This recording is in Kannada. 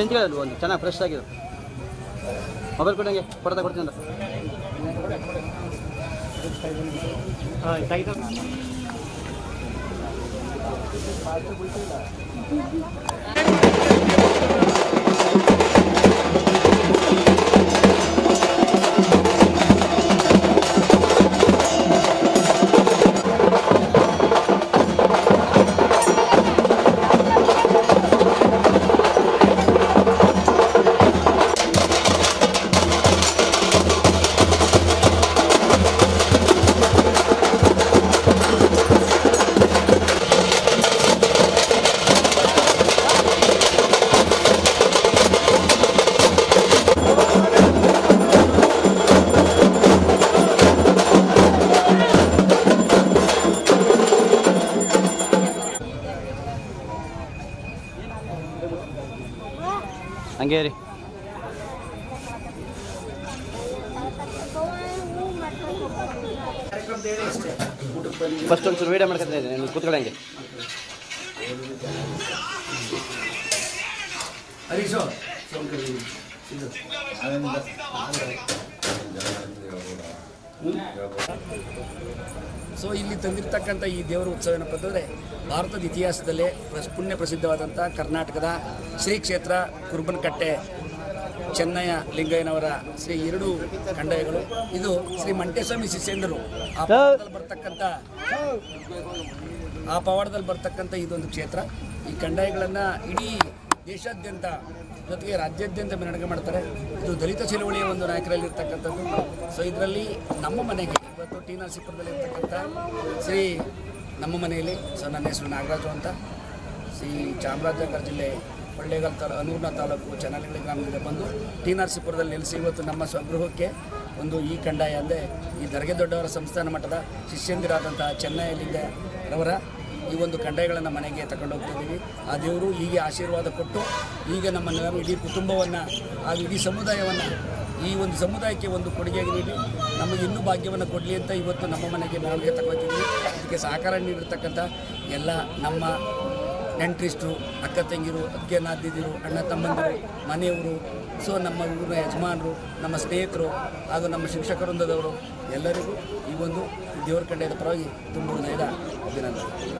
ನಿಂತ್ಕೊಳ್ಳಿ ಒಂದು ಚೆನ್ನಾಗಿ ಫ್ರೆಶ್ ಆಗಿದೆ. ಮೊಬೈಲ್ ಕೊಡಂಗೆ ಕೊಡ್ತಾ ಕೊಡ್ತೀನಿ ಅಂತ ಹಂಗೆ ರೀ ಫಸ್ಟ್ ಒಂಚೂರು ವೀಡಿಯೋ ಮಾಡ್ಕೊತಾ ಇದ್ದೀನಿ ನೀವು ಕೂತ್ಕೊಳ್ಳಂಗೆ ಸೊ ಇಲ್ಲಿ ತಂದಿರ್ತಕ್ಕಂಥ ಈ ದೇವರ ಉತ್ಸವ ಏನಪ್ಪ ಅಂತಂದರೆ ಭಾರತದ ಇತಿಹಾಸದಲ್ಲೇ ಪ್ರಸ್- ಪುಣ್ಯ ಪ್ರಸಿದ್ಧವಾದಂಥ ಕರ್ನಾಟಕದ ಶ್ರೀ ಕ್ಷೇತ್ರ ಕುರುಬನಕಟ್ಟೆ ಚೆನ್ನಯ್ಯ ಲಿಂಗಯ್ಯನವರ ಶ್ರೀ ಎರಡು ಕಂದಾಯಗಳು ಇದು ಶ್ರೀ ಮಂಟೇಸ್ವಾಮಿ ಶಿಷ್ಯಂದರು ಆ ಪವಾಡದಲ್ಲಿ ಬರ್ತಕ್ಕಂಥ ಆ ಪವಾಡದಲ್ಲಿ ಬರ್ತಕ್ಕಂಥ ಇದೊಂದು ಕ್ಷೇತ್ರ. ಈ ಕಂಡಾಯಗಳನ್ನು ಇಡೀ ದೇಶಾದ್ಯಂತ ಜೊತೆಗೆ ರಾಜ್ಯಾದ್ಯಂತ ಮೆರವಣಿಗೆ ಮಾಡ್ತಾರೆ. ಇದು ದಲಿತ ಚಳವಳಿಯ ಒಂದು ನಾಯಕರಲ್ಲಿರ್ತಕ್ಕಂಥದ್ದು. ಸೊ ಇದರಲ್ಲಿ ನಮ್ಮ ಮನೆಗೆ ಇವತ್ತು ಟಿ ನರಸೀಪುರದಲ್ಲಿ ಇರ್ತಕ್ಕಂಥ ಶ್ರೀ ನಮ್ಮ ಮನೆಯಲ್ಲಿ, ಸೊ, ನನ್ನ ಹೆಸರು ನಾಗರಾಜು ಅಂತ. ಶ್ರೀ ಚಾಮರಾಜನಗರ ಜಿಲ್ಲೆ ಕೊಳ್ಳೇಗಾಲ ತಾ ಅನೂರ್ನ ತಾಲೂಕು ಚನ್ನಲಗಳಿ ಗ್ರಾಮದಿಂದ ಬಂದು ಟಿ ನರಸೀಪುರದಲ್ಲಿ ನೆಲೆಸಿ ಇವತ್ತು ನಮ್ಮ ಸ್ವಗೃಹಕ್ಕೆ ಒಂದು ಈ ಕಂಡಾಯ ಅಂದರೆ ಈ ದರ್ಗೆ ದೊಡ್ಡವರ ಸಂಸ್ಥಾನ ಮಟ್ಟದ ಶಿಷ್ಯಂದಿರಾದಂತಹ ಚೆನ್ನೈಯಲ್ಲಿದ್ದ ಲಿಂಗರವರ ಈ ಒಂದು ಕಂದಾಯಗಳನ್ನು ಮನೆಗೆ ತಗೊಂಡು ಹೋಗ್ತಿದ್ದೀವಿ. ಆ ದೇವರು ಹೀಗೆ ಆಶೀರ್ವಾದ ಕೊಟ್ಟು ಈಗ ನಮ್ಮ ಇಡೀ ಕುಟುಂಬವನ್ನು ಹಾಗೂ ಇಡೀ ಸಮುದಾಯವನ್ನು ಈ ಒಂದು ಸಮುದಾಯಕ್ಕೆ ಒಂದು ಕೊಡುಗೆಯಾಗಿ ನೀಡಿ. ನಮಗೆ ಇನ್ನೂ ಭಾಗ್ಯವನ್ನು ಕೊಡಲಿ ಅಂತ ಇವತ್ತು ನಮ್ಮ ಮನೆಗೆ ಮೆರವಣಿಗೆ ತಗೊಳ್ತಿದ್ದೀವಿ. ಇದಕ್ಕೆ ಸಹಕಾರ ನೀಡಿರ್ತಕ್ಕಂಥ ಎಲ್ಲ ನಮ್ಮ ನೆಂಟ್ರಿಸ್ಟ್ರು ಅಕ್ಕ ತಂಗಿರು ಅಕ್ಕೆ ನಾದಿದಿರು ಅಣ್ಣ ತಮ್ಮಂದಿರು, ಮನೆಯವರು, ಸೊ ನಮ್ಮ ಊರಿನ ಯಜಮಾನರು, ನಮ್ಮ ಸ್ನೇಹಿತರು ಹಾಗೂ ನಮ್ಮ ಶಿಕ್ಷಕ ವೃಂದದವರು ಎಲ್ಲರಿಗೂ ಈ ಒಂದು ದೇವರ ಕಂಡೆಯ ಪರವಾಗಿ ತುಂಬ ಹೃದಯದ ಅಭಿನಂದನೆ.